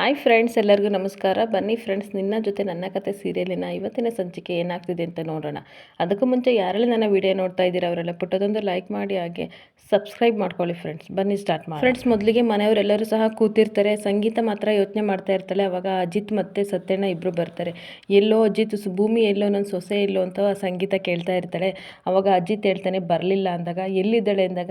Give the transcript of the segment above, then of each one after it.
Hi friends ಎಲ್ಲರಿಗೂ ನಮಸ್ಕಾರ. ಬನ್ನಿ ಫ್ರೆಂಡ್ಸ್ ನಿನ್ನ ಜೊತೆ ನನ್ನ ಕತೆ ಸೀರಿಯಲಿನ ಇವತ್ತಿನ ಸಂಚಿಕೆ ಏನಾಗ್ತಿದೆ ಅಂತ ನೋಡೋಣ. ಅದಕ್ಕೂ ಮುಂಚೆ ಯಾರೆಲ್ಲ ನನ್ನ ವಿಡಿಯೋ ನೋಡ್ತಾ ಇದ್ದೀರಾ, ಅವರೆಲ್ಲ ಪುಟ್ಟದೊಂದು ಲೈಕ್ ಮಾಡಿ, ಹಾಗೆ ಸಬ್ಸ್ಕ್ರೈಬ್ ಮಾಡ್ಕೊಳ್ಳಿ ಫ್ರೆಂಡ್ಸ್ ಬನ್ನಿ ಸ್ಟಾರ್ಟ್ ಮಾಡಿ ಫ್ರೆಂಡ್ಸ್ ಮೊದಲಿಗೆ ಮನೆಯವರೆಲ್ಲರೂ ಸಹ ಕೂತಿರ್ತಾರೆ. ಸಂಗೀತ ಮಾತ್ರ ಯೋಚನೆ ಮಾಡ್ತಾ ಇರ್ತಾಳೆ. ಅವಾಗ ಅಜಿತ್ ಮತ್ತು ಸತ್ಯಣ್ಣ ಇಬ್ಬರು ಬರ್ತಾರೆ. ಎಲ್ಲೋ ಅಜಿತ್ ಭೂಮಿ ಎಲ್ಲೋ, ನನ್ನ ಸೊಸೆ ಎಲ್ಲೋ ಅಂತ ಸಂಗೀತ ಕೇಳ್ತಾ ಇರ್ತಾಳೆ. ಅವಾಗ ಅಜಿತ್ ಹೇಳ್ತಾನೆ, ಬರಲಿಲ್ಲ ಅಂದಾಗ, ಎಲ್ಲಿದ್ದಾಳೆ ಅಂದಾಗ,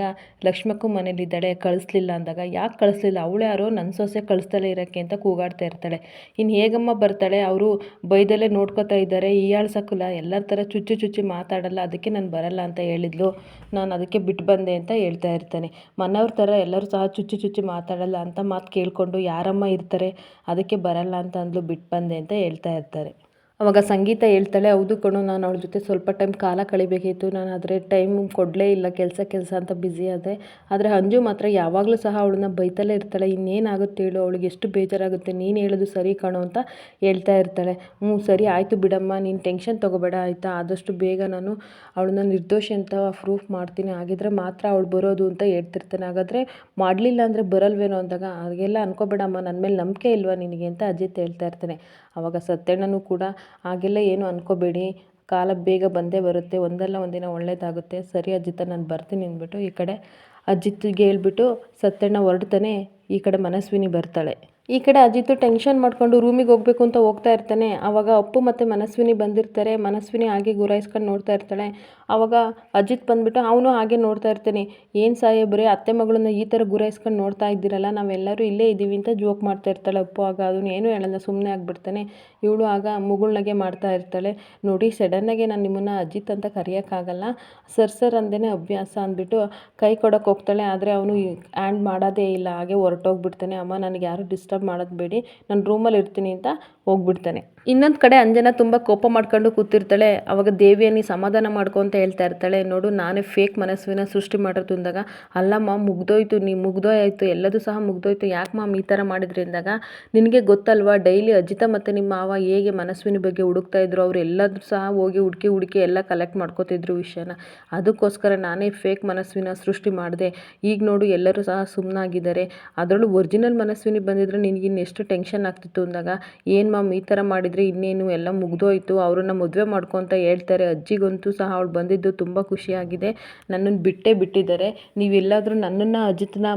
ಲಕ್ಷ್ಮಕ್ಕೂ ಮನೇಲಿದ್ದಾಳೆ, ಕಳಿಸ್ಲಿಲ್ಲ ಅಂದಾಗ. ಯಾಕೆ ಕಳಿಸ್ಲಿಲ್ಲ? ಅವಳು ಯಾರೋ ನನ್ನ ಸೊಸೆ ಕಳಿಸ್ತಲೇ ಇರೋಕ್ಕೆ ಅಂತ ಕೂಗಾಡ್ತಾ ಇರ್ತಾಳೆ. ಇನ್ನು ಹೇಗಮ್ಮ ಬರ್ತಾಳೆ? ಅವರು ಬೈದಲ್ಲೇ ನೋಡ್ಕೋತಾ ಇದ್ದಾರೆ. ಈಯಾಳ್ಸಕ್ಕಲ್ಲ ಎಲ್ಲರ ಥರ ಚುಚ್ಚು ಚುಚ್ಚಿ ಮಾತಾಡಲ್ಲ. ಅದಕ್ಕೆ ನಾನು ಬರಲ್ಲ ಅಂತ ಹೇಳಿದ್ಲು. ನಾನು ಅದಕ್ಕೆ ಬಿಟ್ಟು ಬಂದೆ ಅಂತ ಹೇಳ್ತಾ ಇರ್ತಾನೆ. ಮನೆಯವ್ರ ಥರ ಎಲ್ಲರೂ ಸಹ ಚುಚ್ಚಿ ಚುಚ್ಚಿ ಮಾತಾಡಲ್ಲ ಅಂತ ಮಾತು ಕೇಳಿಕೊಂಡು ಯಾರಮ್ಮ ಇರ್ತಾರೆ? ಅದಕ್ಕೆ ಬರಲ್ಲ ಅಂತ ಅಂದ್ಲು ಬಿಟ್ಟು ಬಂದೆ ಅಂತ ಹೇಳ್ತಾ ಇರ್ತಾರೆ. ಅವಾಗ ಸಂಗೀತ ಹೇಳ್ತಾಳೆ, ಹೌದು ಕಣೋ, ನಾನು ಅವಳ ಜೊತೆ ಸ್ವಲ್ಪ ಟೈಮ್ ಕಾಲ ಕಳಿಬೇಕಿತ್ತು. ನಾನು ಆದರೆ ಟೈಮ್ ಕೊಡಲೇ ಇಲ್ಲ, ಕೆಲಸ ಕೆಲಸ ಅಂತ ಬ್ಯುಸಿ ಆದೆ. ಆದರೆ ಅಂಜು ಮಾತ್ರ ಯಾವಾಗಲೂ ಸಹ ಅವಳನ್ನ ಬೈತಲೇ ಇರ್ತಾಳೆ. ಇನ್ನೇನಾಗುತ್ತೆ ಹೇಳು, ಅವಳಿಗೆ ಎಷ್ಟು ಬೇಜಾರಾಗುತ್ತೆ. ನೀನು ಹೇಳೋದು ಸರಿ ಕಣೋ ಅಂತ ಹೇಳ್ತಾ ಇರ್ತಾಳೆ. ಹ್ಞೂ, ಸರಿ ಆಯಿತು ಬಿಡಮ್ಮ, ನೀನು ಟೆನ್ಷನ್ ತೊಗೋಬೇಡ, ಆಯಿತಾ? ಆದಷ್ಟು ಬೇಗ ನಾನು ಅವಳನ್ನ ನಿರ್ದೋಷಿ ಅಂತ ಪ್ರೂಫ್ ಮಾಡ್ತೀನಿ. ಹಾಗಿದ್ರೆ ಮಾತ್ರ ಅವಳು ಬರೋದು ಅಂತ ಹೇಳ್ತಿರ್ತಾನೆ. ಹಾಗಾದರೆ ಮಾಡಲಿಲ್ಲ ಅಂದರೆ ಬರಲ್ವೇನೋ ಅಂದಾಗ, ಹಾಗೆಲ್ಲ ಅನ್ಕೋಬೇಡಮ್ಮ ನನ್ನ ಮೇಲೆ ನಂಬಿಕೆ ಇಲ್ವಾ ನಿನಗೆ? ಅಂತ ಅಜಿತ್ ಹೇಳ್ತಾ ಇರ್ತಾನೆ. ಅವಾಗ ಸತ್ಯಣ್ಣನೂ ಕೂಡ ಹಾಗೆಲ್ಲ ಏನು ಅನ್ಕೋಬೇಡಿ. ಕಾಲ ಬೇಗ ಬಂದೇ ಬರುತ್ತೆ. ಒಂದಲ್ಲ ಒಂದಿನ ಒಳ್ಳೆಯದಾಗುತ್ತೆ ಸರಿ ಅಜ್ಜಿತ ನಾನು ಬರ್ತೀನಿ ಅಂದ್ಬಿಟ್ಟು ಈ ಕಡೆ. ಅಜ್ಜಿತ್ತಿಗೆ ಹೇಳ್ಬಿಟ್ಟು ಸತ್ಯಣ್ಣ ಹೊರಡ್ತಾನೆ. ಈ ಕಡೆ ಮನಸ್ವಿನಿ ಬರ್ತಾಳೆ. ಈ ಕಡೆ ಅಜಿತ್ ಟೆನ್ಷನ್ ಮಾಡ್ಕೊಂಡು ರೂಮಿಗೆ ಹೋಗ್ಬೇಕು ಅಂತ ಹೋಗ್ತಾ ಇರ್ತಾನೆ. ಆವಾಗ ಅಪ್ಪು ಮತ್ತು ಮನಸ್ವಿನಿ ಬಂದಿರ್ತಾರೆ. ಮನಸ್ವಿನಿ ಹಾಗೆ ಗುರಾಯಿಸ್ಕೊಂಡು ನೋಡ್ತಾ ಇರ್ತಾಳೆ. ಆವಾಗ ಅಜಿತ್ ಬಂದ್ಬಿಟ್ಟು ಅವನು ಹಾಗೆ ನೋಡ್ತಾ ಇರ್ತಾನೆ. ಏನು ಸಾಹೇಬ್ರೆ, ಅತ್ತೆ ಮಗಳನ್ನ ಈ ಥರ ಗುರಾಯಿಸ್ಕೊಂಡು ನೋಡ್ತಾ ಇದ್ದೀರಲ್ಲ, ನಾವೆಲ್ಲರೂ ಇಲ್ಲೇ ಇದ್ದೀವಿ ಅಂತ ಜೋಕ್ ಮಾಡ್ತಾ ಇರ್ತಾಳೆ ಅಪ್ಪು. ಆಗ ಅದನ್ನು ಏನೂ ಹೇಳಲ್ಲ ಸುಮ್ಮನೆ ಆಗಿಬಿಡ್ತಾನೆ. ಇವಳು ಆಗ ಮುಗುಳ್ನಾಗೆ ಮಾಡ್ತಾ ಇರ್ತಾಳೆ. ನೋಡಿ ಸಡನ್ನಾಗೆ ನಾನು ನಿಮ್ಮನ್ನು ಅಜಿತ್ ಅಂತ ಕರೆಯೋಕ್ಕಾಗಲ್ಲ. ಸರ್ ಸರ್ ಅಂದೇನೆ ಅಭ್ಯಾಸ ಅಂದ್ಬಿಟ್ಟು ಕೈ ಕೊಡೋಕೆ ಹೋಗ್ತಾಳೆ. ಆದರೆ ಅವನು ಹ್ಯಾಂಡ್ ಮಾಡೋದೇ ಇಲ್ಲ, ಹಾಗೆ ಹೊರಟೋಗ್ಬಿಡ್ತಾನೆ. ಅಮ್ಮ, ನನಗೆ ಯಾರು ಡಿಸ್ಟರ್ಬ್ ಮಾಡೋದು ಬೇಡಿ. ನಾನು ರೂಮಲ್ಲಿ ಇರ್ತೀನಿ ಅಂತ ಹೋಗ್ಬಿಡ್ತಾನೆ. ಇನ್ನೊಂದು ಕಡೆ ಅಂಜನ ತುಂಬ ಕೋಪ ಮಾಡ್ಕೊಂಡು ಕೂತಿರ್ತಾಳೆ. ಅವಾಗ ದೇವಿಯನ್ನು ಸಮಾಧಾನ ಮಾಡ್ಕೊ ಅಂತ ಹೇಳ್ತಾ ಇರ್ತಾಳೆ. ನೋಡು, ನಾನೇ ಫೇಕ್ ಮನಸ್ಸಿನ ಸೃಷ್ಟಿ ಮಾಡೋದು ಅಂದಾಗ ಅಲ್ಲಮ್ಮ ಮುಗ್ದೋಯ್ತು, ನೀ ಮುಗ್ದೋಯ್ತು, ಎಲ್ಲದೂ ಸಹ ಮುಗ್ದೋಯ್ತು. ಯಾಕೆ ಮಾಮ್ ಈ ಥರ ಮಾಡಿದ್ರಿಂದಾಗ ನಿನಗೆ ಗೊತ್ತಲ್ವಾ ಡೈಲಿ ಅಜಿತ ಮತ್ತು ನಿಮ್ಮ ಮಾವ ಹೇಗೆ ಮನಸ್ವಿನ ಬಗ್ಗೆ ಹುಡುಕ್ತಾ ಇದ್ರು, ಅವ್ರು ಎಲ್ಲದೂ ಸಹ ಹೋಗಿ ಹುಡುಕಿ ಹುಡುಕಿ ಎಲ್ಲ ಕಲೆಕ್ಟ್ ಮಾಡ್ಕೋತಿದ್ರು ವಿಷಯನ. ಅದಕ್ಕೋಸ್ಕರ ನಾನೇ ಫೇಕ್ ಮನಸ್ವಿನ ಸೃಷ್ಟಿ ಮಾಡಿದೆ. ಈಗ ನೋಡು, ಎಲ್ಲರೂ ಸಹ ಸುಮ್ಮನಾಗಿದ್ದಾರೆ ಅದರಲ್ಲೂ ಒರಿಜಿನಲ್ ಮನಸ್ವಿನಿ ಬಂದಿದ್ರೆ ನಿನಗೆ ಎಷ್ಟು ಟೆನ್ಷನ್ ಆಗ್ತಿತ್ತು ಅಂದಾಗ, ಏನು ಮ್ಯಾಮ್ ಈ ಥರ ಮಾಡಿದರೆ, ಇನ್ನೇನು ಎಲ್ಲ ಮುಗಿದೋಯ್ತು, ಅವ್ರನ್ನ ಮದುವೆ ಮಾಡ್ಕೊ ಅಂತ ಹೇಳ್ತಾರೆ. ಅಜ್ಜಿಗಂತೂ ಸಹ ಅವಳು ಬಂದಿದ್ದು ತುಂಬ ಖುಷಿಯಾಗಿದೆ ನನ್ನನ್ನು ಬಿಟ್ಟೇ ಬಿಟ್ಟಿದ್ದಾರೆ. ನೀವೆಲ್ಲಾದರೂ ನನ್ನನ್ನು, ಅಜಿತ್ನ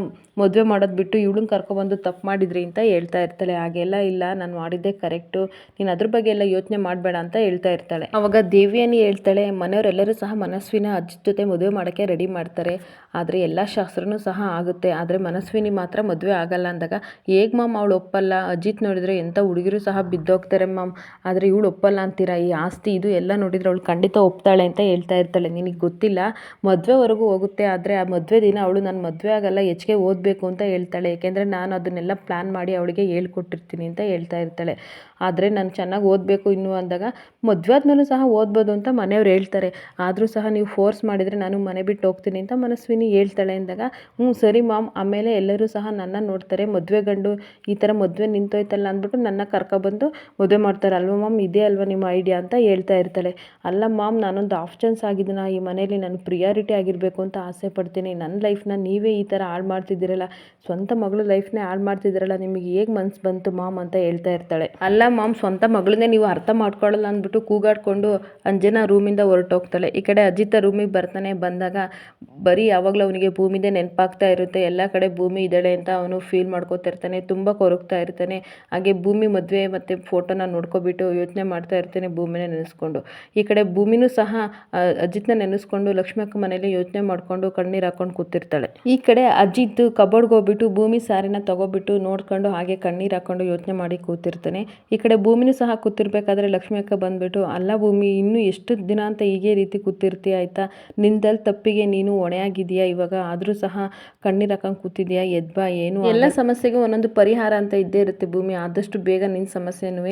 ಮದುವೆ ಮಾಡೋದು ಬಿಟ್ಟು ಇವಳನ್ನ ಕರ್ಕೊಬಂದು ತಪ್ಪು ಮಾಡಿದ್ರಿ ಅಂತ ಹೇಳ್ತಾ ಇರ್ತಾಳೆ. ಹಾಗೆಲ್ಲ ಇಲ್ಲ, ನಾನು ಮಾಡಿದ್ದೆ ಕರೆಕ್ಟು ನೀನು ಅದ್ರ ಬಗ್ಗೆ ಎಲ್ಲ ಯೋಚನೆ ಮಾಡಬೇಡ ಅಂತ ಹೇಳ್ತಾ ಇರ್ತಾಳೆ. ಅವಾಗ ದೇವಿಯನ್ನು ಹೇಳ್ತಾಳೆ, ಮನೆಯವರೆಲ್ಲರೂ ಸಹ ಮನಸ್ವಿನ ಅಜ್ಜಿ ಜೊತೆ ಮದುವೆ ಮಾಡೋಕ್ಕೆ ರೆಡಿ ಮಾಡ್ತಾರೆ. ಆದರೆ ಎಲ್ಲ ಶಾಸ್ತ್ರನೂ ಸಹ ಆಗುತ್ತೆ. ಆದರೆ ಮನಸ್ವಿನಿ ಮಾತ್ರ ಮದುವೆ ಆಗಲ್ಲ ಅಂದಾಗ, ಹೇಗೆ ಮ್ಯಾಮ್ ಅವಳು ಒಪ್ಪಲ್ಲ? ಅಜಿತ್ ನೋಡಿದರೆ ಎಂಥ ಹುಡುಗಿರು ಸಹ ಬಿದ್ದೋಗ್ತಾರೆ ಮ್ಯಾಮ್ ಆದರೆ ಇವಳು ಒಪ್ಪಲ್ಲ ಅಂತೀರಾ? ಈ ಆಸ್ತಿ ಇದು ಎಲ್ಲ ನೋಡಿದರೆ ಅವಳು ಖಂಡಿತ ಒಪ್ತಾಳೆ ಅಂತ ಹೇಳ್ತಾ ಇರ್ತಾಳೆ. ನಿನಗೆ ಗೊತ್ತಿಲ್ಲ? ಮದುವೆವರೆಗೂ ಹೋಗುತ್ತೆ, ಆದರೆ ಆ ಮದುವೆ ದಿನ ಅವಳು ನಾನು ಮದುವೆ ಆಗಲ್ಲ ಹೆಚ್ಚಿಗೆ ಓದಬೇಕು ಅಂತ ಹೇಳ್ತಾಳೆ. ಏಕೆಂದರೆ ನಾನು ಅದನ್ನೆಲ್ಲ ಪ್ಲ್ಯಾನ್ ಮಾಡಿ ಅವಳಿಗೆ ಹೇಳ್ಕೊಟ್ಟಿರ್ತೀನಿ ಅಂತ ಹೇಳ್ತಾ ಇರ್ತಾಳೆ. ಆದರೆ ನಾನು ಚೆನ್ನಾಗಿ ಓದಬೇಕು ಇನ್ನು ಅಂದಾಗ, ಮದುವೆ ಆದಮೇಲೂ ಸಹ ಓದ್ಬೋದು ಅಂತ ಮನೆಯವ್ರು ಹೇಳ್ತಾರೆ. ಆದರೂ ಸಹ ನೀವು ಫೋರ್ಸ್ ಮಾಡಿದರೆ ನಾನು ಮನೆ ಬಿಟ್ಟು ಹೋಗ್ತೀನಿ ಅಂತ ಮನಸ್ವಿನಿ ಹೇಳ್ತಾಳೆ ಅಂದಾಗ, ಹ್ಞೂ, ಸರಿ ಮಾಮ್, ಆಮೇಲೆ ಎಲ್ಲರೂ ಸಹ ನನ್ನ ನೋಡ್ತಾರೆ, ಮದುವೆ ಗಂಡು ಈ ಥರ ಮದುವೆ ನಿಂತೋಯ್ತಲ್ಲ ಅಂದ್ಬಿಟ್ಟು ನನ್ನ ಕರ್ಕೊಬಂದು ಮದುವೆ ಮಾಡ್ತಾರೆ ಅಲ್ವಾ ಮಾಮ್? ಇದೇ ಅಲ್ವಾ ನಿಮ್ಮ ಐಡಿಯಾ ಅಂತ ಹೇಳ್ತಾ ಇರ್ತಾಳೆ. ಅಲ್ಲ ಮಾಮ್, ನಾನೊಂದು ಆಪ್ಷನ್ಸ್ ಆಗಿದ್ದೀನ ಈ ಮನೇಲಿ ನಾನು ಪ್ರಿಯಾರಿಟಿ ಆಗಿರಬೇಕು ಅಂತ ಆಸೆ ಪಡ್ತೀನಿ. ನನ್ನ ಲೈಫ್ನ ನೀವೇ ಈ ಥರ ಹಾಳು ಮಾಡ್ತಿದ್ದೀರಲ್ಲ. ಸ್ವಂತ ಮಗಳು ಲೈಫ್ನೇ ಹಾಳು ಮಾಡ್ತಿದ್ದೀರಲ್ಲ, ನಿಮಗೆ ಹೇಗೆ ಮನ್ಸು ಬಂತು ಮಾಮ್? ಅಂತ ಹೇಳ್ತಾ ಇರ್ತಾಳೆ. ಅಲ್ಲ ಮಾಮ್, ಸ್ವಂತ ಮಗಳನ್ನೇ ನೀವು ಅರ್ಥ ಮಾಡ್ಕೊಳ್ಳಲ್ಲ ಅಂದ್ಬಿಟ್ಟು ಕೂಗಾಡ್ಕೊಂಡು ಅಂಜನಾ ರೂಮಿಂದ ಹೊರಟೋಗ್ತಾಳೆ. ಈ ಕಡೆ ಅಜಿತ ರೂಮಿಗೆ ಬರ್ತಾನೆ. ಬಂದಾಗ ಬರೀ ಯಾವಾಗಲೂ ಅವನಿಗೆ ಭೂಮಿದೇ ನೆನಪಾಗ್ತಾ ಇರುತ್ತೆ, ಎಲ್ಲ ಕಡೆ ಭೂಮಿ ಇದ್ದಾಳೆ ಅಂತ ಅವನು ಫೀಲ್ ಮಾಡ್ಕೋತಾ ಇರ್ತಾನೆ ತುಂಬ ಕೊರಗ್ತಾ ಇರ್ತಾನೆ. ಹಾಗೆ ಭೂಮಿ ಮದುವೆ ಮತ್ತು ಫೋಟೋನ ನೋಡ್ಕೊಬಿಟ್ಟು ಯೋಚನೆ ಮಾಡ್ತಾ ಇರ್ತಾನೆ ಭೂಮಿನ ನೆನೆಸ್ಕೊಂಡು. ಈ ಕಡೆ ಭೂಮಿನೂ ಸಹ ಅಜಿತ್ನ ನೆನೆಸ್ಕೊಂಡು ಲಕ್ಷ್ಮಕ್ಕ ಮನೇಲಿ ಯೋಚನೆ ಮಾಡಿಕೊಂಡು ಕಣ್ಣೀರು ಹಾಕೊಂಡು ಕೂತಿರ್ತಾಳೆ. ಈ ಕಡೆ ಅಜಿತ್ ಕಬೋರ್ಡ್ಗೆ ಹೋಗ್ಬಿಟ್ಟು ಭೂಮಿ ಸಾರಿನ ತಗೋಬಿಟ್ಟು ನೋಡ್ಕೊಂಡು ಹಾಗೆ ಕಣ್ಣೀರು ಹಾಕೊಂಡು ಯೋಚನೆ ಮಾಡಿ ಕೂತಿರ್ತಾನೆ. ಈ ಕಡೆ ಭೂಮಿನೂ ಸಹ ಕೂತಿರ್ಬೇಕಾದ್ರೆ ಲಕ್ಷ್ಮಿ ಅಕ್ಕ ಬಂದ್ಬಿಟ್ಟು, ಅಲ್ಲ ಭೂಮಿ, ಇನ್ನೂ ಎಷ್ಟು ದಿನ ಅಂತ ಹೀಗೆ ರೀತಿ ಕೂತಿರ್ತೀಯ ಆಯ್ತಾ? ನಿಂದಲ್ಲಿ ತಪ್ಪಿಗೆ ನೀನು ಹೊಣೆಯಾಗಿದೆಯಾ? ಇವಾಗ ಆದರೂ ಸಹ ಕಣ್ಣೀರು ಹಾಕೊಂಡು ಕೂತಿದ್ಯಾ? ಎದ್ಬಾ ಏನು ಎಲ್ಲ ಸಮಸ್ಯೆಗೂ ಒಂದೊಂದು ಪರಿಹಾರ ಅಂತ ಇದ್ದೇ ಇರುತ್ತೆ ಭೂಮಿ. ಆದಷ್ಟು ಬೇಗ ನಿನ್ನ ಸಮಸ್ಯೆನೂ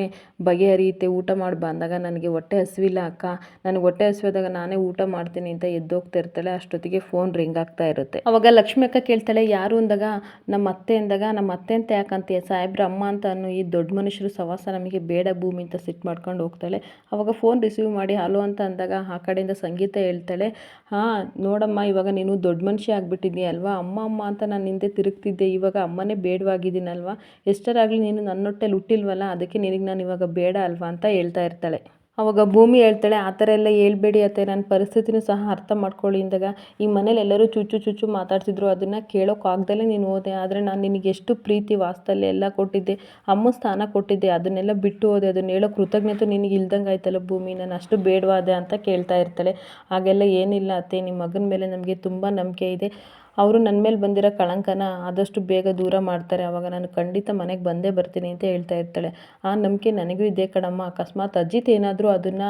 ಬಗೆಹರಿಯುತ್ತೆ. ಊಟ ಮಾಡಿ ಬಂದಾಗ ನನಗೆ ಹೊಟ್ಟೆ ಹಸಿವಿಲ್ಲ ಅಕ್ಕ. ನನಗೆ ಹೊಟ್ಟೆ ಹಸಿವಾದಾಗ ನಾನೇ ಊಟ ಮಾಡ್ತೀನಿ ಅಂತ ಎದ್ದೋಗ್ತಾ ಇರ್ತಾಳೆ. ಅಷ್ಟೊತ್ತಿಗೆ ಫೋನ್ ರಿಂಗ್ ಆಗ್ತಾ ಇರುತ್ತೆ. ಅವಾಗ ಲಕ್ಷ್ಮಿ ಅಕ್ಕ ಕೇಳ್ತಾಳೆ ಯಾರು? ಯಾರು ಅಂದಾಗ ನಮ್ಮ ಅತ್ತೆ ಅಂದಾಗ ನಮ್ಮ ಅತ್ತೆ ಅಂತ ಯಾಕಂತೀಯ? ಸಾಹೇಬ್ರ ಅಮ್ಮ ಅಂತ ಅನ್ನೋ ಈ ದೊಡ್ಡ ಮನುಷ್ಯರು ಸವಾಸ ನಮಗೆ ಬೇಡ ಭೂಮಿ ಅಂತ ಸಿಟ್ಟು ಮಾಡ್ಕೊಂಡು ಹೋಗ್ತಾಳೆ. ಅವಾಗ ಫೋನ್ ರಿಸೀವ್ ಮಾಡಿ ಹಲೋ ಅಂತ ಅಂದಾಗ ಆ ಕಡೆಯಿಂದ ಸಂಗೀತ ಹೇಳ್ತಾಳೆ ಹಾಂ ನೋಡಮ್ಮ ಇವಾಗ ನೀನು ದೊಡ್ಡ ಮನುಷ್ಯ ಆಗಿಬಿಟ್ಟಿದ್ದೀನಿ ಅಲ್ವಾ? ಅಮ್ಮ ಅಮ್ಮ ಅಂತ ನಾನು ಹಿಂದೆ ತಿರುಗ್ತಿದ್ದೆ. ಇವಾಗ ಅಮ್ಮನೇ ಬೇಡವಾಗಿದ್ದೀನಲ್ವಾ? ಎಷ್ಟರಾಗಲಿ ನೀನು ನನ್ನೊಟ್ಟೆಲಿ ಹುಟ್ಟಿಲ್ವಲ್ಲ? ಅದಕ್ಕೆ ನಿನಗೆ ನಾನು ಇವಾಗ ಬೇಡ ಅಲ್ವಾ ಅಂತ ಹೇಳ್ತಾ ಇರ್ತಾಳೆ. ಅವಾಗ ಭೂಮಿ ಹೇಳ್ತಾಳೆ, ಆ ಥರ ಎಲ್ಲ ಹೇಳ್ಬೇಡಿ ಅತ್ತೆ ನನ್ನ ಪರಿಸ್ಥಿತಿನೂ ಸಹ ಅರ್ಥ ಮಾಡ್ಕೊಳ್ಳಿ. ಅಂದಾಗ ಈ ಮನೇಲಿ ಎಲ್ಲರೂ ಚುಚ್ಚು ಚುಚ್ಚು ಮಾತಾಡ್ತಿದ್ರು. ಅದನ್ನು ಕೇಳೋಕ್ಕಾಗ್ದಲೇ ನೀನು ಹೋದೆ, ಆದರೆ ನಾನು ನಿನಗೆ ಎಷ್ಟು ಪ್ರೀತಿ ವಾಸ್ತಲ್ಯ ಎಲ್ಲ ಕೊಟ್ಟಿದ್ದೆ, ಅಮ್ಮ ಸ್ಥಾನ ಕೊಟ್ಟಿದ್ದೆ, ಅದನ್ನೆಲ್ಲ ಬಿಟ್ಟು ಹೋದೆ. ಅದನ್ನ ಹೇಳೋ ಕೃತಜ್ಞತೆ ನಿನಗೆ ಇಲ್ದಂಗೆ ಆಯ್ತಲ್ಲ ಭೂಮಿ, ನಾನು ಅಷ್ಟು ಬೇಡವಾದೆ ಅಂತ ಕೇಳ್ತಾ ಇರ್ತಾಳೆ. ಹಾಗೆಲ್ಲ ಏನಿಲ್ಲ ಅತ್ತೆ ನಿಮ್ಮ ಮಗನ ಮೇಲೆ ನಮಗೆ ತುಂಬ ನಂಬಿಕೆ ಇದೆ. ಅವರು ನನ್ನ ಮೇಲೆ ಬಂದಿರೋ ಕಳಂಕನ ಆದಷ್ಟು ಬೇಗ ದೂರ ಮಾಡ್ತಾರೆ. ಆವಾಗ ನಾನು ಖಂಡಿತ ಮನೆಗೆ ಬಂದೇ ಬರ್ತೀನಿ ಅಂತ ಹೇಳ್ತಾ ಇರ್ತಾಳೆ. ಆ ನಂಬಿಕೆ ನನಗೂ ಇದೆ ಕಣಮ್ಮ. ಅಕಸ್ಮಾತ್ ಅಜಿತ್ ಏನಾದರೂ ಅದನ್ನು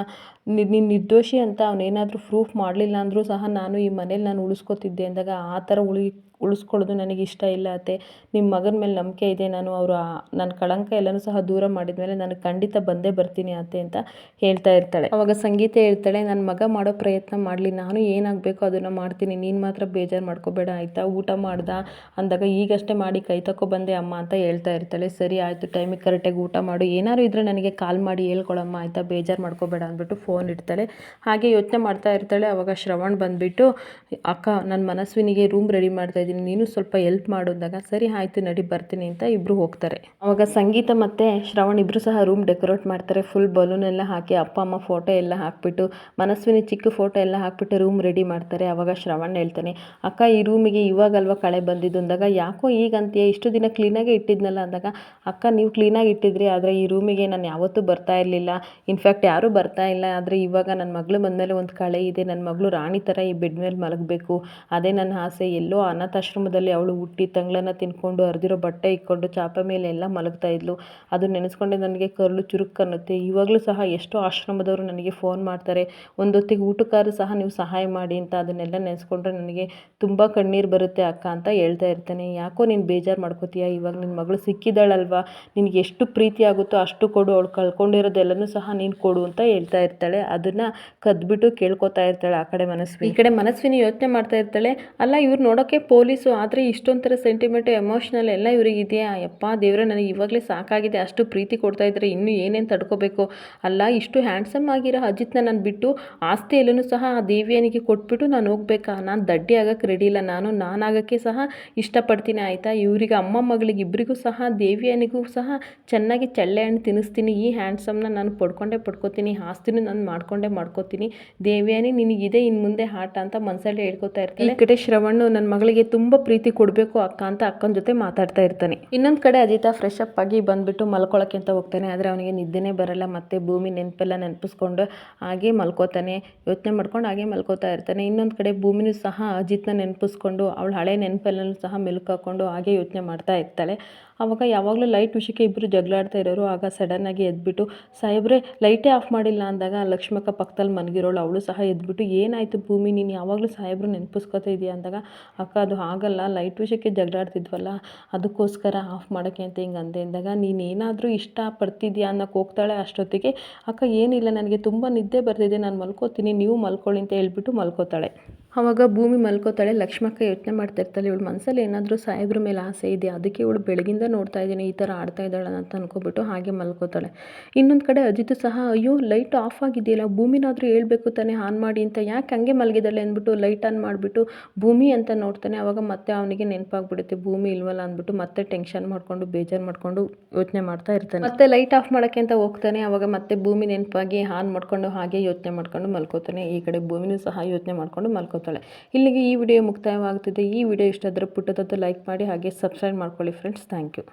ನೀನು ನಿರ್ದೋಷಿ ಅಂತ ಅವನೇನಾದರೂ ಪ್ರೂಫ್ ಮಾಡಲಿಲ್ಲ ಅಂದರೂ ಸಹ ನಾನು ಈ ಮನೇಲಿ ನಾನು ಉಳಿಸ್ಕೊತಿದ್ದೆ ಅಂದಾಗ ಆ ಥರ ಉಳಿ ಉಳಿಸ್ಕೊಳ್ಳೋದು ನನಗೆ ಇಷ್ಟ ಇಲ್ಲ ಅತ್ತೆ. ನಿಮ್ಮ ಮಗನ ಮೇಲೆ ನಂಬಿಕೆ ಇದೆ, ನಾನು ಅವರು ನನ್ನ ಕಳಂಕ ಎಲ್ಲನೂ ಸಹ ದೂರ ಮಾಡಿದ ಮೇಲೆ ನಾನು ಖಂಡಿತ ಬಂದೇ ಬರ್ತೀನಿ ಅತ್ತೆ ಅಂತ ಹೇಳ್ತಾ ಇರ್ತಾಳೆ. ಅವಾಗ ಸಂಗೀತ ಹೇಳ್ತಾಳೆ ನನ್ನ ಮಗ ಮಾಡೋ ಪ್ರಯತ್ನ ಮಾಡಲಿ, ನಾನು ಏನಾಗಬೇಕು ಅದನ್ನು ಮಾಡ್ತೀನಿ, ನೀನು ಮಾತ್ರ ಬೇಜಾರು ಮಾಡ್ಕೋಬೇಡ, ಆಯಿತಾ? ಊಟ ಮಾಡ್ದ? ಅಂದಾಗ, ಈಗಷ್ಟೇ ಮಾಡಿ, ಕೈ ತಕೊ ಬಂದೆ ಅಮ್ಮ ಅಂತ ಹೇಳ್ತಾ ಇರ್ತಾಳೆ. ಸರಿ, ಆಯಿತು, ಟೈಮಿಗೆ ಕರೆಕ್ಟಾಗಿ ಊಟ ಮಾಡು, ಏನಾದ್ರು ಇದ್ದರೆ ನನಗೆ ಕಾಲ್ ಮಾಡಿ, ಹೇಳ್ಕೊಳಮ್ಮ, ಆಯಿತಾ? ಬೇಜಾರು ಮಾಡ್ಕೋಬೇಡ ಅಂದ್ಬಿಟ್ಟು ಫೋನ್ ಇಡ್ತಾಳೆ. ಹಾಗೆ ಯೋಚನೆ ಮಾಡ್ತಾ ಇರ್ತಾಳೆ. ಅವಾಗ ಶ್ರವಣ್ ಬಂದುಬಿಟ್ಟು, ಅಕ್ಕ ನನ್ನ ಮನಸ್ವಿನಿಗೆ ರೂಮ್ ರೆಡಿ ಮಾಡ್ತಾ ಇದ್ದೀನಿ, ನೀನು ಸ್ವಲ್ಪ ಎಲ್ಪ್ ಮಾಡಿದಾಗ ಸರಿ, ಆಯಿತು, ನಡಿ, ಬರ್ತೀನಿ ಅಂತ ಇಬ್ಬರು ಹೋಗ್ತಾರೆ. ಅವಾಗ ಸಂಗೀತ ಮತ್ತು ಶ್ರವಣ್ ಇಬ್ಬರು ಸಹ ರೂಮ್ ಡೆಕೋರೇಟ್ ಮಾಡ್ತಾರೆ. ಫುಲ್ ಬಲೂನ್ ಎಲ್ಲ ಹಾಕಿ ಅಪ್ಪ, ಅಮ್ಮ ಫೋಟೋ ಎಲ್ಲ ಹಾಕ್ಬಿಟ್ಟು, ಮನಸ್ವಿನಿ ಚಿಕ್ಕ ಫೋಟೋ ಎಲ್ಲ ಹಾಕ್ಬಿಟ್ಟು ರೂಮ್ ರೆಡಿ ಮಾಡ್ತಾರೆ. ಅವಾಗ ಶ್ರವಣ್ ಹೇಳ್ತಾನೆ, ಅಕ್ಕ, ಈ ರೂಮಿಗೆ ಇವಾಗಲ್ವ ಕಳೆ ಬಂದಿದ್ದು? ಅಂದಾಗ, ಯಾಕೋ ಈಗ ಅಂತೀಯ ಇಷ್ಟು ದಿನ ಕ್ಲೀನಾಗೆ ಇಟ್ಟಿದ್ನಲ್ಲ? ಅಂದಾಗ, ಅಕ್ಕ, ನೀವು ಕ್ಲೀನಾಗಿ ಇಟ್ಟಿದ್ರಿ, ಆದರೆ ಈ ರೂಮಿಗೆ ನಾನು ಯಾವತ್ತೂ ಬರ್ತಾ ಇರಲಿಲ್ಲ. ಇನ್ಫ್ಯಾಕ್ಟ್ ಯಾರೂ ಬರ್ತಾ ಇಲ್ಲ. ಆದರೆ ಇವಾಗ ನನ್ನ ಮಗಳು ಬಂದಮೇಲೆ ಒಂದು ಕಳೆ ಇದೆ. ನನ್ನ ಮಗಳು ರಾಣಿ ಥರ ಈ ಬೆಡ್ ಮೇಲೆ ಮಲಗಬೇಕು. ಅದೇ ನನ್ನ ಆಸೆ. ಎಲ್ಲೋ ಅನಾಥಾಶ್ರಮದಲ್ಲಿ ಅವಳು ಹುಟ್ಟಿ ತಂಗ್ಳನ್ನು ತಿನ್ಕೊಂಡು ಹರಿದಿರೋ ಬಟ್ಟೆ ಇಕ್ಕೊಂಡು ಚಾಪೆ ಮೇಲೆ ಎಲ್ಲ ಮಲಗ್ತಾ ಇದ್ಲು. ಅದು ನೆನೆಸ್ಕೊಂಡೆ ನನಗೆ ಕರುಳು ಚುರುಕು ಅನ್ನುತ್ತೆ. ಇವಾಗಲೂ ಸಹ ಎಷ್ಟೋ ಆಶ್ರಮದವರು ನನಗೆ ಫೋನ್ ಮಾಡ್ತಾರೆ. ಒಂದೊತ್ತಿಗೆ ಊಟಕ್ಕಾದ್ರೂ ಸಹ ನೀವು ಸಹಾಯ ಮಾಡಿ ಅಂತ ಅದನ್ನೆಲ್ಲ ನೆನೆಸ್ಕೊಂಡ್ರೆ ನನಗೆ ತುಂಬ ಕಣ್ಣೀರು ಬರುತ್ತೆ ಅಕ್ಕ ಅಂತ ಹೇಳ್ತಾ ಇರ್ತಾನೆ. ಯಾಕೋ ನೀನು ಬೇಜಾರು ಮಾಡ್ಕೋತೀಯ? ಇವಾಗ ನಿನ್ನ ಮಗಳು ಸಿಕ್ಕಿದ್ದಾಳಲ್ವಾ? ನಿನಗೆ ಎಷ್ಟು ಪ್ರೀತಿ ಆಗುತ್ತೋ ಅಷ್ಟು ಕೊಡು. ಅವಳು ಕಳ್ಕೊಂಡಿರೋದೆಲ್ಲನೂ ಸಹ ನೀನು ಕೊಡು ಅಂತ ಹೇಳ್ತಾ ಇರ್ತಾಳೆ. ಅದನ್ನು ಕದ್ಬಿಟ್ಟು ಕೇಳ್ಕೊತಾ ಇರ್ತಾಳೆ ಆ ಕಡೆ ಮನಸ್ವಿ. ಈ ಕಡೆ ಮನಸ್ವಿನಿ ಯೋಚನೆ ಮಾಡ್ತಾ ಇರ್ತಾಳೆ. ಅಲ್ಲ, ಇವ್ರು ನೋಡೋಕ್ಕೆ ಪೊಲೀಸು, ಆದರೆ ಇಷ್ಟೊಂಥರ ಸೆಂಟಿಮೆಂಟ್ ಎಮೋಷ್ನಲ್ ಎಲ್ಲ ಇವ್ರಿಗೆ ಇದೆಯಾ? ಯಪ್ಪ ದೇವರೇ, ನನಗೆ ಇವಾಗಲೇ ಸಾಕಾಗಿದೆ. ಅಷ್ಟು ಪ್ರೀತಿ ಕೊಡ್ತಾ ಇದ್ದಾರೆ ಇನ್ನೂ ಏನೇನು ತಡ್ಕೋಬೇಕು? ಅಲ್ಲ, ಇಷ್ಟು ಹ್ಯಾಂಡ್ಸಮ್ ಆಗಿರೋ ಅಜಿತ್ನ ನಾನು ಬಿಟ್ಟು ಆಸ್ತಿಯಲ್ಲೂ ಸಹ ಆ ದೇವಿಯನಿಗೆ ಕೊಟ್ಬಿಟ್ಟು ನಾನು ಹೋಗ್ಬೇಕಾ? ನಾನು ದಡ್ಡಿ ಆಗೋಕ್ಕೆ ರೆಡಿ ಇಲ್ಲ. ನಾನು ನಾನಾಗೋಕ್ಕೆ ಸಹ ಇಷ್ಟಪಡ್ತೀನಿ, ಆಯಿತಾ? ಇವರಿಗೆ ಅಮ್ಮ ಮಗಳಿಗೆ ಇಬ್ಬರಿಗೂ ಸಹ, ದೇವಿಯನಿಗೂ ಸಹ ಚೆನ್ನಾಗಿ ಚಳ್ಳೆ ಹಣ್ಣು ತಿನ್ನಿಸ್ತೀನಿ. ಈ ಹ್ಯಾಂಡ್ಸಮ್ನ ನಾನು ಪಡ್ಕೊಂಡೇ ಪಡ್ಕೋತೀನಿ. ಆಸ್ತಿನೂ ನಾನು ಮಾಡ್ಕೊಂಡೇ ಮಾಡ್ಕೋತೀನಿ. ದೇವಿಯಾನಿ ನಿನಗಿದೆ ಇನ್ನು ಮುಂದೆ ಆಟ ಅಂತ ಮನಸ್ಸಲ್ಲಿ ಹೇಳ್ಕೊತಾ ಇರ್ತೀನಿ ಈ ಕಡೆ ಶ್ರವಣ್ಣು ನನ್ನ ಮಗಳಿಗೆ ತುಂಬ ಪ್ರೀತಿ ಕೊಡಬೇಕು ಅಕ್ಕ ಅಂತ ಅಕ್ಕನ ಜೊತೆ ಮಾತಾಡ್ತಾ ಇರ್ತಾನೆ. ಇನ್ನೊಂದು ಕಡೆ ಅಜಿತ ಫ್ರೆಶ್ ಅಪ್ ಆಗಿ ಬಂದ್ಬಿಟ್ಟು ಮಲ್ಕೊಳ್ಳೋಕೆ ಅಂತ ಹೋಗ್ತಾನೆ. ಆದರೆ ಅವನಿಗೆ ನಿದ್ದೆನೇ ಬರಲ್ಲ, ಮತ್ತೆ ಭೂಮಿ ನೆನಪೆಲ್ಲ ನೆನಪಿಸ್ಕೊಂಡು ಹಾಗೆ ಮಲ್ಕೋತಾನೆ. ಯೋಚನೆ ಮಾಡ್ಕೊಂಡು ಹಾಗೆ ಮಲ್ಕೋತಾ ಇರ್ತಾನೆ. ಇನ್ನೊಂದು ಕಡೆ ಭೂಮಿನೂ ಸಹ ಅಜಿತ್ನ ನೆನಪಿಸ್ಕೊಂಡು, ಅವಳು ಹಳೆ ನೆನಪೆಲ್ಲ ಸಹ ಹಾಕ್ಕೊಂಡು ಹಾಗೆ ಯೋಚನೆ ಮಾಡ್ತಾ ಇರ್ತಾಳೆ. ಅವಾಗ ಯಾವಾಗಲೂ ಲೈಟ್ ವಿಷಯಕ್ಕೆ ಇಬ್ಬರು ಜಗಳಾಡ್ತಾ ಇರೋರು, ಆಗ ಸಡನ್ನಾಗಿ ಎದ್ಬಿಟ್ಟು ಸಾಹೇಬ್ರೆ ಲೈಟೇ ಆಫ್ ಮಾಡಿಲ್ಲ ಅಂದಾಗ ಲಕ್ಷ್ಮಕ್ಕ ಪಕ್ಕದಲ್ಲಿ ಮನಗಿರೋಳು. ಅವಳು ಸಹ ಎದ್ಬಿಟ್ಟು, ಏನಾಯಿತು ಭೂಮಿ, ನೀನು ಯಾವಾಗಲೂ ಸಾಹೇಬ್ರು ನೆನಪಿಸ್ಕೊತಾ ಇದೆಯಾ? ಅಂದಾಗ, ಅಕ್ಕ, ಅದು ಆಗಲ್ಲ, ಲೈಟ್ ವಿಷಯಕ್ಕೆ ಜಗಳಾಡ್ತಿದ್ವಲ್ಲ, ಅದಕ್ಕೋಸ್ಕರ ಆಫ್ ಮಾಡೋಕ್ಕೆ ಅಂತ ಹಿಂಗೆ ಅಂದೆ. ಅಂದಾಗ ನೀನು ಏನಾದರೂ ಇಷ್ಟಪಡ್ತಿದ್ಯಾ ಅನ್ನೋಕೆ ಹೋಗ್ತಾಳೆ ಅಷ್ಟೊತ್ತಿಗೆ, ಅಕ್ಕ, ಏನಿಲ್ಲ, ನನಗೆ ತುಂಬ ನಿದ್ದೆ ಬರ್ತಿದೆ, ನಾನು ಮಲ್ಕೋತೀನಿ, ನೀವು ಮಲ್ಕೊಳ್ಳಿ ಅಂತ ಹೇಳ್ಬಿಟ್ಟು ಮಲ್ಕೋತಾಳೆ. ಆವಾಗ ಭೂಮಿ ಮಲ್ಕೋತಾಳೆ, ಲಕ್ಷ್ಮಕ್ಕ ಯೋಚನೆ ಮಾಡ್ತಾ ಇರ್ತಾಳೆ, ಇವಳು ಮನಸ್ಸಲ್ಲಿ ಏನಾದರೂ ಸಾಹೇಬ್ರ ಮೇಲೆ ಆಸೆ ಇದೆ ಅದಕ್ಕೆ ಇವಳು ಬೆಳಗಿಂದ ನೋಡ್ತಾ ಇದ್ದೀನಿ, ಈ ಥರ ಆಡ್ತಾ ಇದ್ದಾಳೆ ಅಂತ ಅನ್ಕೋಬಿಟ್ಟು ಹಾಗೆ ಮಲ್ಕೋತಾಳೆ. ಇನ್ನೊಂದು ಕಡೆ ಅಜಿತ್ ಸಹ, ಅಯ್ಯೋ, ಲೈಟ್ ಆಫ್ ಆಗಿದೆಯಲ್ಲ, ಭೂಮಿನಾದರೂ ಹೇಳ್ಬೇಕು ತಾನೇ, ಆನ್ ಮಾಡಿ ಅಂತ, ಯಾಕೆ ಹಂಗೆ ಮಲಗಿದ್ದಾಳೆ? ಅಂದ್ಬಿಟ್ಟು ಲೈಟ್ ಆನ್ ಮಾಡಿಬಿಟ್ಟು, ಭೂಮಿ ಅಂತ ನೋಡ್ತಾನೆ, ಅವಾಗ ಮತ್ತೆ ಅವನಿಗೆ ನೆನಪಾಗ್ಬಿಡುತ್ತೆ, ಭೂಮಿ ಇಲ್ವಲ್ಲ? ಅಂದ್ಬಿಟ್ಟು ಮತ್ತೆ ಟೆನ್ಷನ್ ಮಾಡಿಕೊಂಡು, ಬೇಜಾರು ಮಾಡಿಕೊಂಡು ಯೋಚನೆ ಮಾಡ್ತಾ ಇರ್ತಾನೆ. ಮತ್ತೆ ಲೈಟ್ ಆಫ್ ಮಾಡೋಕ್ಕೆ ಅಂತ ಹೋಗ್ತಾನೆ ಆವಾಗ ಮತ್ತೆ ಭೂಮಿ ನೆನಪಾಗಿ ಆನ್ ಮಾಡಿಕೊಂಡು ಹಾಗೆ ಯೋಚನೆ ಮಾಡ್ಕೊಂಡು ಮಲ್ಕೋತಾನೆ. ಈ ಕಡೆ ಭೂಮಿನೂ ಸಹ ಯೋಚನೆ ಮಾಡ್ಕೊಂಡು ಮಲ್ಕೋತಾಳೆ ಇಲ್ಲಿಗೆ ಈ ವಿಡಿಯೋ ಮುಕ್ತಾಯವಾಗ್ತಿದೆ. ಈ ವಿಡಿಯೋ ಇಷ್ಟ ಆದರೆ ಲೈಕ್ ಮಾಡಿ ಹಾಗೆ ಸಬ್ಸ್ಕ್ರೈಬ್ ಮಾಡ್ಕೊಳ್ಳಿ ಫ್ರೆಂಡ್ಸ್ ಥ್ಯಾಂಕ್ ಯು